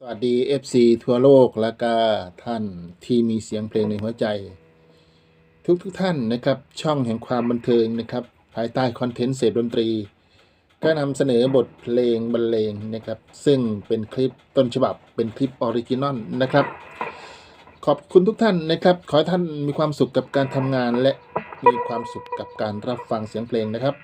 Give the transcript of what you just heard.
สวัสดี FC ทั่วโลกและก็ท่านที่มีเสียงเพลงในหัวใจ ทุกทุกท่านนะครับ ช่องแห่งความบันเทิงนะครับ ภายใต้คอนเทนต์เสพดนตรี ก็นำเสนอบทเพลงบรรเลงนะครับ ซึ่งเป็นคลิปต้นฉบับเป็นคลิปออริจินอลนะครับ ขอบคุณทุกท่านนะครับ ขอให้ท่านมีความสุขกับการทำงานและมีความสุขกับการรับฟังเสียงเพลงนะครับ